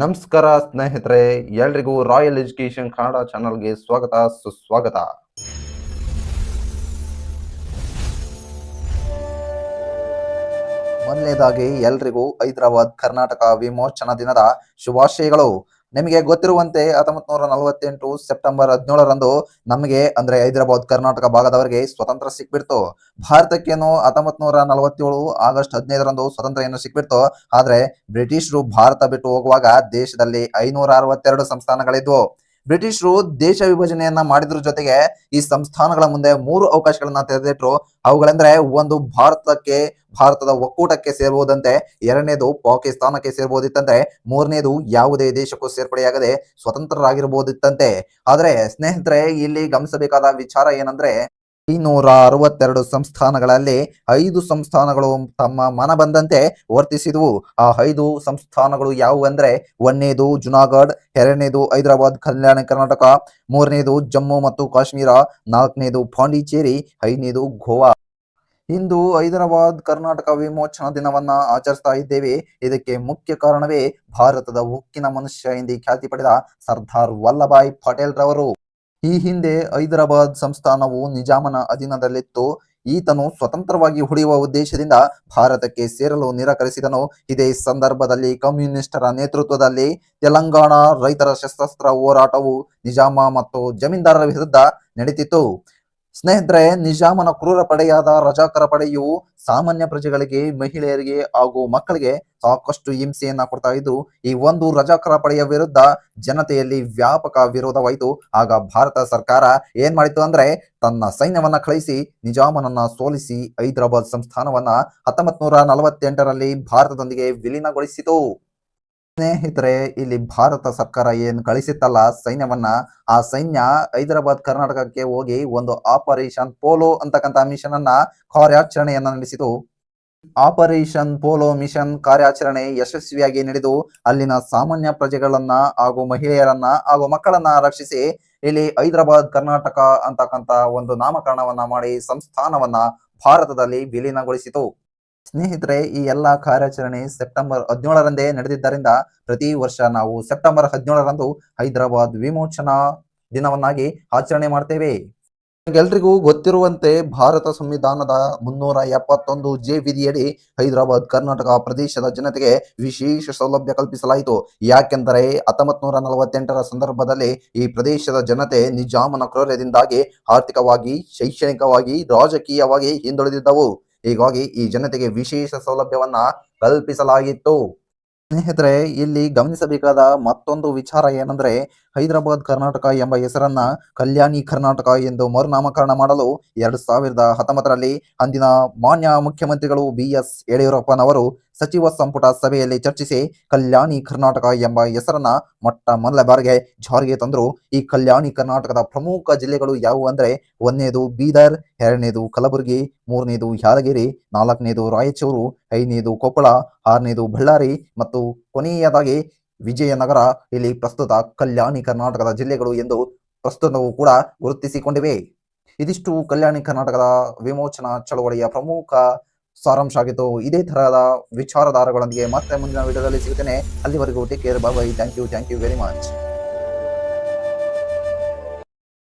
ನಮಸ್ಕಾರ ಸ್ನೇಹಿತರೆ, ಎಲ್ರಿಗೂ ರಾಯಲ್ ಎಜುಕೇಶನ್ ಕನ್ನಡ ಚಾನಲ್ಗೆ ಸ್ವಾಗತ, ಸುಸ್ವಾಗತ. ಮೊದಲನೇದಾಗಿ ಎಲ್ರಿಗೂ ಹೈದರಾಬಾದ್ ಕರ್ನಾಟಕ ವಿಮೋಚನಾ ದಿನದ ಶುಭಾಶಯಗಳು. ನಿಮಗೆ ಗೊತ್ತಿರುವಂತೆ ಹತ್ತೊಂಬತ್ ನೂರ ನಲವತ್ತೆಂಟು ಸೆಪ್ಟೆಂಬರ್ ಹದಿನೇಳರಂದು ನಮಗೆ, ಅಂದ್ರೆ ಹೈದರಾಬಾದ್, ಕರ್ನಾಟಕ ಭಾಗದವರಿಗೆ ಸ್ವತಂತ್ರ ಸಿಕ್ಬಿಡ್ತು. ಭಾರತಕ್ಕೇನು ಹತ್ತೊಂಬತ್ ನೂರ ನಲವತ್ತೇಳು ಆಗಸ್ಟ್ ಹದಿನೈದರಂದು ಸ್ವತಂತ್ರ ಏನು ಸಿಕ್ಬಿಡ್ತು. ಆದ್ರೆ ಬ್ರಿಟಿಷರು ಭಾರತ ಬಿಟ್ಟು ಹೋಗುವಾಗ ದೇಶದಲ್ಲಿ ಐನೂರ ಅರವತ್ತೆರಡು ಸಂಸ್ಥಾನಗಳಿದ್ವು. ಬ್ರಿಟಿಷರು ದೇಶ ವಿಭಜನೆಯನ್ನ ಮಾಡಿದ್ರ ಜೊತೆಗೆ ಈ ಸಂಸ್ಥಾನಗಳ ಮುಂದೆ ಮೂರು ಅವಕಾಶಗಳನ್ನ ತೆರೆದಿಟ್ರು ಅವುಗಳೆಂದ್ರೆ ಒಂದು ಭಾರತಕ್ಕೆ, ಭಾರತದ ಒಕ್ಕೂಟಕ್ಕೆ ಸೇರ್ಬೋದಂತೆ, ಎರಡನೇದು ಪಾಕಿಸ್ತಾನಕ್ಕೆ ಸೇರ್ಬೋದಿತ್ತಂತೆ, ಮೂರನೇದು ಯಾವುದೇ ದೇಶಕ್ಕೂ ಸೇರ್ಪಡೆಯಾಗದೆ ಸ್ವತಂತ್ರರಾಗಿರ್ಬೋದಿತ್ತಂತೆ. ಆದ್ರೆ ಸ್ನೇಹಿತರೆ, ಇಲ್ಲಿ ಗಮನಿಸಬೇಕಾದ ವಿಚಾರ ಏನಂದ್ರೆ ಐನೂರ ಅರವತ್ತೆರಡು ಸಂಸ್ಥಾನಗಳಲ್ಲಿ ಐದು ಸಂಸ್ಥಾನಗಳು ತಮ್ಮ ಮನ ಬಂದಂತೆ ವರ್ತಿಸಿದವು. ಆ ಐದು ಸಂಸ್ಥಾನಗಳು ಯಾವುವು ಅಂದ್ರೆ ಒಂದನೇದು ಜುನಾಗಢ್, ಎರಡನೇದು ಹೈದರಾಬಾದ್, ಕಲ್ಯಾಣ ಕರ್ನಾಟಕ, ಮೂರನೇದು ಜಮ್ಮು ಮತ್ತು ಕಾಶ್ಮೀರ, ನಾಲ್ಕನೇದು ಪಾಂಡಿಚೇರಿ, ಐದನೇದು ಗೋವಾ. ಇಂದು ಹೈದರಾಬಾದ್ ಕರ್ನಾಟಕ ವಿಮೋಚನಾ ದಿನವನ್ನ ಆಚರಿಸ್ತಾ ಇದ್ದೇವೆ. ಇದಕ್ಕೆ ಮುಖ್ಯ ಕಾರಣವೇ ಭಾರತದ ಉಕ್ಕಿನ ಮನುಷ್ಯ ಎಂದು ಖ್ಯಾತಿ ಪಡೆದ ಸರ್ದಾರ್ ವಲ್ಲಭಾಯ್ ಪಟೇಲ್ ರವರು ಈ ಹಿಂದೆ ಹೈದರಾಬಾದ್ ಸಂಸ್ಥಾನವು ನಿಜಾಮನ ಅಧೀನದಲ್ಲಿತ್ತು. ಈತನು ಸ್ವತಂತ್ರವಾಗಿ ಉಳಿಯುವ ಉದ್ದೇಶದಿಂದ ಭಾರತಕ್ಕೆ ಸೇರಲು ನಿರಾಕರಿಸಿದನು. ಇದೇ ಸಂದರ್ಭದಲ್ಲಿ ಕಮ್ಯುನಿಸ್ಟರ ನೇತೃತ್ವದಲ್ಲಿ ತೆಲಂಗಾಣ ರೈತರ ಸಶಸ್ತ್ರ ಹೋರಾಟವು ನಿಜಾಮ ಮತ್ತು ಜಮೀನ್ದಾರರ ವಿರುದ್ಧ ನಡೀತಿತ್ತು. ಸ್ನೇಹಿತರೆ, ನಿಜಾಮನ ಕ್ರೂರ ಪಡೆಯಾದ ರಜಾಕರ ಪಡೆಯು ಸಾಮಾನ್ಯ ಪ್ರಜೆಗಳಿಗೆ, ಮಹಿಳೆಯರಿಗೆ ಹಾಗೂ ಮಕ್ಕಳಿಗೆ ಸಾಕಷ್ಟು ಹಿಂಸೆಯನ್ನ ಕೊಡ್ತಾ ಇದ್ದು, ಈ ಒಂದು ರಜಾಕರ ಪಡೆಯ ವಿರುದ್ಧ ಜನತೆಯಲ್ಲಿ ವ್ಯಾಪಕ ವಿರೋಧವಾಯಿತು. ಆಗ ಭಾರತ ಸರ್ಕಾರ ಏನ್ ಮಾಡಿತು ಅಂದ್ರೆ, ತನ್ನ ಸೈನ್ಯವನ್ನ ಕಳಿಸಿ, ನಿಜಾಮನನ್ನ ಸೋಲಿಸಿ ಹೈದರಾಬಾದ್ ಸಂಸ್ಥಾನವನ್ನ ಹತ್ತೊಂಬತ್ ನೂರ ನಲವತ್ತೆಂಟರಲ್ಲಿ ಭಾರತದೊಂದಿಗೆ ವಿಲೀನಗೊಳಿಸಿತು. ಸ್ನೇಹಿತರೆ, ಇಲ್ಲಿ ಭಾರತ ಸರ್ಕಾರ ಏನ್ ಕಳಿಸಿತ್ತಲ್ಲ ಸೈನ್ಯವನ್ನ, ಆ ಸೈನ್ಯ ಹೈದರಾಬಾದ್, ಕರ್ನಾಟಕಕ್ಕೆ ಹೋಗಿ ಒಂದು ಆಪರೇಷನ್ ಪೋಲೋ ಅಂತಕ್ಕಂತ ಮಿಷನ್ ಅನ್ನ ಕಾರ್ಯಾಚರಣೆಯನ್ನ ನಡೆಸಿತು. ಆಪರೇಷನ್ ಪೋಲೋ ಮಿಷನ್ ಕಾರ್ಯಾಚರಣೆ ಯಶಸ್ವಿಯಾಗಿ ನಡೆದು, ಅಲ್ಲಿನ ಸಾಮಾನ್ಯ ಪ್ರಜೆಗಳನ್ನ ಹಾಗೂ ಮಹಿಳೆಯರನ್ನ ಹಾಗೂ ಮಕ್ಕಳನ್ನ ರಕ್ಷಿಸಿ, ಇಲ್ಲಿ ಹೈದರಾಬಾದ್, ಕರ್ನಾಟಕ ಅಂತಕ್ಕಂತ ಒಂದು ನಾಮಕರಣವನ್ನ ಮಾಡಿ ಸಂಸ್ಥಾನವನ್ನ ಭಾರತದಲ್ಲಿ ವಿಲೀನಗೊಳಿಸಿತು. ಸ್ನೇಹಿತರೆ, ಈ ಎಲ್ಲಾ ಕಾರ್ಯಾಚರಣೆ ಸೆಪ್ಟೆಂಬರ್ ಹದಿನೇಳರಂದೇ ನಡೆದಿದ್ದರಿಂದ ಪ್ರತಿ ವರ್ಷ ನಾವು ಸೆಪ್ಟೆಂಬರ್ ಹದಿನೇಳರಂದು ಹೈದರಾಬಾದ್ ವಿಮೋಚನಾ ದಿನವನ್ನಾಗಿ ಆಚರಣೆ ಮಾಡ್ತೇವೆ. ಎಲ್ರಿಗೂ ಗೊತ್ತಿರುವಂತೆ ಭಾರತ ಸಂವಿಧಾನದ ಮುನ್ನೂರ ಎಪ್ಪತ್ತೊಂದು ಜೆ ವಿಧಿಯಡಿ ಹೈದರಾಬಾದ್ ಕರ್ನಾಟಕ ಪ್ರದೇಶದ ಜನತೆಗೆ ವಿಶೇಷ ಸೌಲಭ್ಯ ಕಲ್ಪಿಸಲಾಯಿತು. ಯಾಕೆಂದರೆ ಹತ್ತೊಂಬತ್ ನೂರ ನಲವತ್ತೆಂಟರ ಸಂದರ್ಭದಲ್ಲಿ ಈ ಪ್ರದೇಶದ ಜನತೆ ನಿಜಾಮನ ಕ್ರೌರ್ಯದಿಂದಾಗಿ ಆರ್ಥಿಕವಾಗಿ, ಶೈಕ್ಷಣಿಕವಾಗಿ, ರಾಜಕೀಯವಾಗಿ ಹಿಂದುಳಿದಿದ್ದವು. ಹೀಗಾಗಿ ಈ ಜನತೆಗೆ ವಿಶೇಷ ಸೌಲಭ್ಯವನ್ನ ಕಲ್ಪಿಸಲಾಗಿತ್ತು. ಸ್ನೇಹಿತರೆ, ಇಲ್ಲಿ ಗಮನಿಸಬೇಕಾದ ಮತ್ತೊಂದು ವಿಚಾರ ಏನಂದ್ರೆ, ಹೈದರಾಬಾದ್ ಕರ್ನಾಟಕ ಎಂಬ ಹೆಸರನ್ನ ಕಲ್ಯಾಣಿ ಕರ್ನಾಟಕ ಎಂದು ಮರುನಾಮಕರಣ ಮಾಡಲು ಎರಡ್ ಸಾವಿರದ ಹತ್ತೊಂಬತ್ತರಲ್ಲಿ ಅಂದಿನ ಮಾನ್ಯ ಮುಖ್ಯಮಂತ್ರಿಗಳು ಬಿ ಎಸ್ ಯಡಿಯೂರಪ್ಪನವರು ಸಚಿವ ಸಂಪುಟ ಸಭೆಯಲ್ಲಿ ಚರ್ಚಿಸಿ ಕಲ್ಯಾಣಿ ಕರ್ನಾಟಕ ಎಂಬ ಹೆಸರನ್ನ ಮೊಟ್ಟ ಮೊದಲ ಬಾರಿಗೆ ಜಾರಿಗೆ ತಂದ್ರು. ಈ ಕಲ್ಯಾಣಿ ಕರ್ನಾಟಕದ ಪ್ರಮುಖ ಜಿಲ್ಲೆಗಳು ಯಾವುವು ಅಂದ್ರೆ ಒಂದನೇದು ಬೀದರ್, ಎರಡನೇದು ಕಲಬುರಗಿ, ಮೂರನೇದು ಯಾದಗಿರಿ, ನಾಲ್ಕನೇದು ರಾಯಚೂರು, ಐದನೇದು ಕೊಪ್ಪಳ, ಆರನೇದು ಬಳ್ಳಾರಿ ಮತ್ತು ಕೊನೆಯದಾಗಿ ವಿಜಯನಗರ. ಇಲ್ಲಿ ಪ್ರಸ್ತುತ ಕಲ್ಯಾಣಿ ಕರ್ನಾಟಕದ ಜಿಲ್ಲೆಗಳು ಎಂದು ಪ್ರಸ್ತುತವೂ ಕೂಡ ಗುರುತಿಸಿಕೊಂಡಿವೆ. ಇದಿಷ್ಟು ಕಲ್ಯಾಣಿ ಕರ್ನಾಟಕದ ವಿಮೋಚನಾ ಚಳವಳಿಯ ಪ್ರಮುಖ ಸಾರಾಂಶ ಆಗಿತ್ತು ಇದೇ ತರಹದ ವಿಚಾರಧಾರಗಳೊಂದಿಗೆ ಮತ್ತೆ ಮುಂದಿನ ವಿಡಿಯೋದಲ್ಲಿ ಸಿಗುತ್ತೇನೆ. ಅಲ್ಲಿವರೆಗೂ take care bye thank you thank you very much